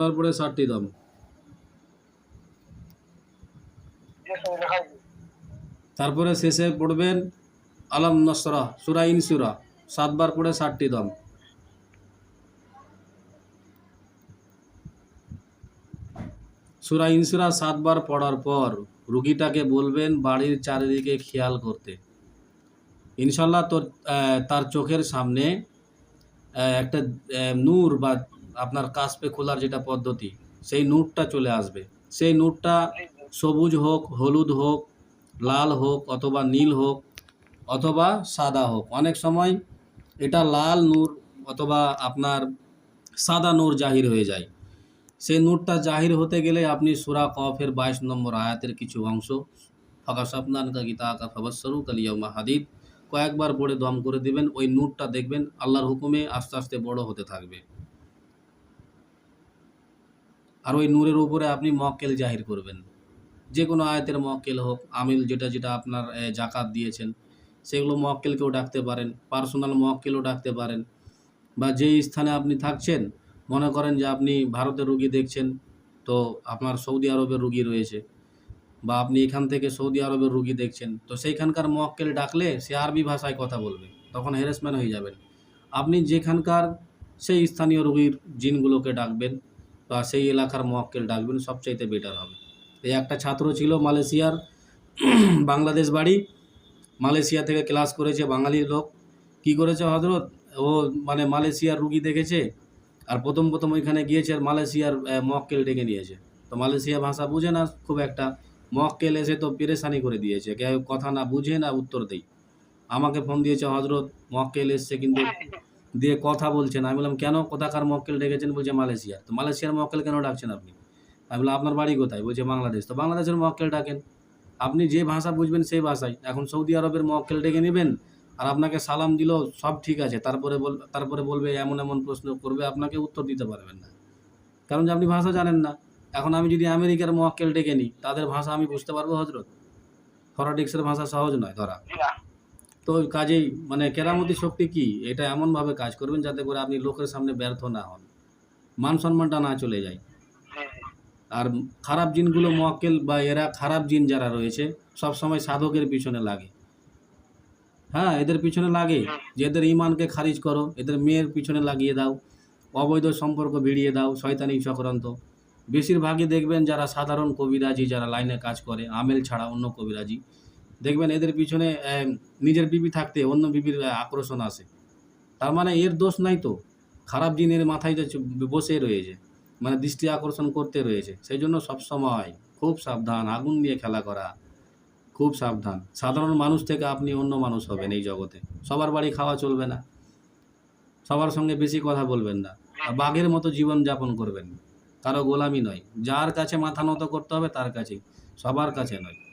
তারপরে ষাটটি দাম। তারপরে শেষে পড়বেন আলম নসরা, সুরা ইনসুরা সাতবার পড়ে ষাটটি দাম। সুরা ইনসুরা সাতবার পড়ার পর রুগীটাকে বলবেন বাড়ির চারিদিকে খেয়াল করতে। ইনশাল্লাহ তোর তার চোখের সামনে একটা নূর বা আপনার কাসপে খোলার যেটা পদ্ধতি, সেই নূরটা চলে আসবে। সেই নূরটা সবুজ হোক, হলুদ হোক, লাল হোক, অথবা নীল হোক, অথবা সাদা হোক। অনেক সময় এটা লাল নূর অথবা আপনার সাদা নূর জাহির হয়ে যায়। সেই নূরটা জাহির হতে গেলে আপনি সুরা কফের বাইশ নম্বর আয়াতের কিছু অংশ ফাঁকা স্বপ্নান কা গীতা কা ফবসরু কালিয়ামা হাদিদ, কয়েকবার পড়ে দম করে দিবেন। ওই নূরটা দেখবেন, আল্লাহর হুকুমে আস্তে আস্তে বড় হতে থাকবে। আর ওই নূরের উপরে আপনি মক্কেল জাহির করবেন। যে কোনো আয়াতের মক্কেল হোক, আমিল যেটা যেটা আপনার জাকাত দিয়েছেন, সেগুলো মক্কেলকেও ডাকতে পারেন, পার্সোনাল মক্কেলও ডাকতে পারেন। বা যেই স্থানে আপনি থাকছেন, মনে করেন যে আপনি ভারতের রুগী দেখছেন, তো আপনার সৌদি আরবের রুগী রয়েছে, বা আপনি এখান থেকে সৌদি আরবের রুগী দেখছেন, তো সেইখানকার মক্কেল ডাকলে সে আরবি ভাষায় কথা বলবে, তখন হ্যারাসমেন্ট হয়ে যাবেন। আপনি যেখানকার সেই স্থানীয় রুগীর জিনগুলোকে ডাকবেন বা সেই এলাকার মক্কেল ডাকবেন সবচাইতে বেটার হবে। এই একটা ছাত্র ছিল মালয়েশিয়ার বাংলাদেশ বাড়ি। মালয়েশিয়া থেকে ক্লাস করেছে বাঙালি লোক। কি করেছে হজরত ও মানে মালয়েশিয়ার রুগী দেখেছে আর প্রথম প্রথম ওইখানে গিয়েছে আর মালয়েশিয়ার আহ, মক্কেল ডেকে নিয়েছে। তো মালয়েশিয়া ভাষা বুঝে না খুব একটা। মক্কেল এসে তো পেরেশানি করে দিয়েছে। কেউ কথা না বুঝে না উত্তর দেই আমাকে ফোন দিয়েছে হজরত মক্কেল এসছে কিন্তু দিয়ে কথা বলছেন। আমি বললাম, কেন কোথাকার মক্কেল ডেকেছেন? বলছে, মালয়েশিয়া। তো মালয়েশিয়ার মক্কেল কেন ডাকছেন আপনি? আমি বললাম, আপনার বাড়ি কোথায়? বলছে, বাংলাদেশ। তো বাংলাদেশের মক্কেল ডাকেন। আপনি যে ভাষা বুঝবেন সেই ভাষায় এখন সৌদি আরবের মক্কেল ডেকে নেবেন আর আপনাকে সালাম দিল, সব ঠিক আছে। তারপরে বল, তারপরে বলবে, এমন এমন প্রশ্ন করবে, আপনাকে উত্তর দিতে পারবেন না। কারণ যে আপনি ভাষা জানেন না। এখন আমি যদি আমেরিকার মক্কেল ডেকে নিই, তাদের ভাষা আমি বুঝতে পারব, হজরত? ফরাডিক্সের ভাষা সহজ নয় ধরা। তো কাজেই মানে কেরামতি শক্তি কি? এটা এমনভাবে কাজ করবেন যাতে করে আপনি লোকের সামনে ব্যর্থ না হন। মান সম্মানটা না চলে যায়। আর খারাপ জিনগুলো মোয়াক্কেল বা এরা খারাপ জিন যারা রয়েছে, সব সময় সাধকের পিছনে লাগে। হ্যাঁ এদের পিছনে লাগে। যে এদের ইমানকে খারিজ করো, এদের মেয়ের পিছনে লাগিয়ে দাও, অবৈধ সম্পর্ক ভিড়িয়ে দাও, শয়তানি চক্রান্ত। বেশিরভাগই দেখবেন যারা সাধারণ কবিরাজি, যারা লাইনে কাজ করে, আমেল ছাড়া অন্য কবিরাজি। দেখবেন এদের পিছনে নিজের বিবি থাকতে অন্য বিবির আকর্ষণ আসে। তার মানে এর দোষ নাই তো। খারাপ জিনের মাথায় যে চ- বসে রয়েছে মানে দৃষ্টি আকর্ষণ করতে রয়েছে, সেই জন্য সবসময় খুব সাবধান, আগুন দিয়ে খেলা করা, খুব সাবধান। সাধারণ মানুষ থেকে আপনি অন্য মানুষ হবেন এই জগতে। সবার বাড়ি খাওয়া চলবে না। সবার সঙ্গে বেশি কথা বলবেন না। আর বাঘের মতো জীবন যাপন করবেন কারও গোলামি নয়। যার কাছে মাথা নত করতে হবে, তার কাছেই। সবার কাছে নয়।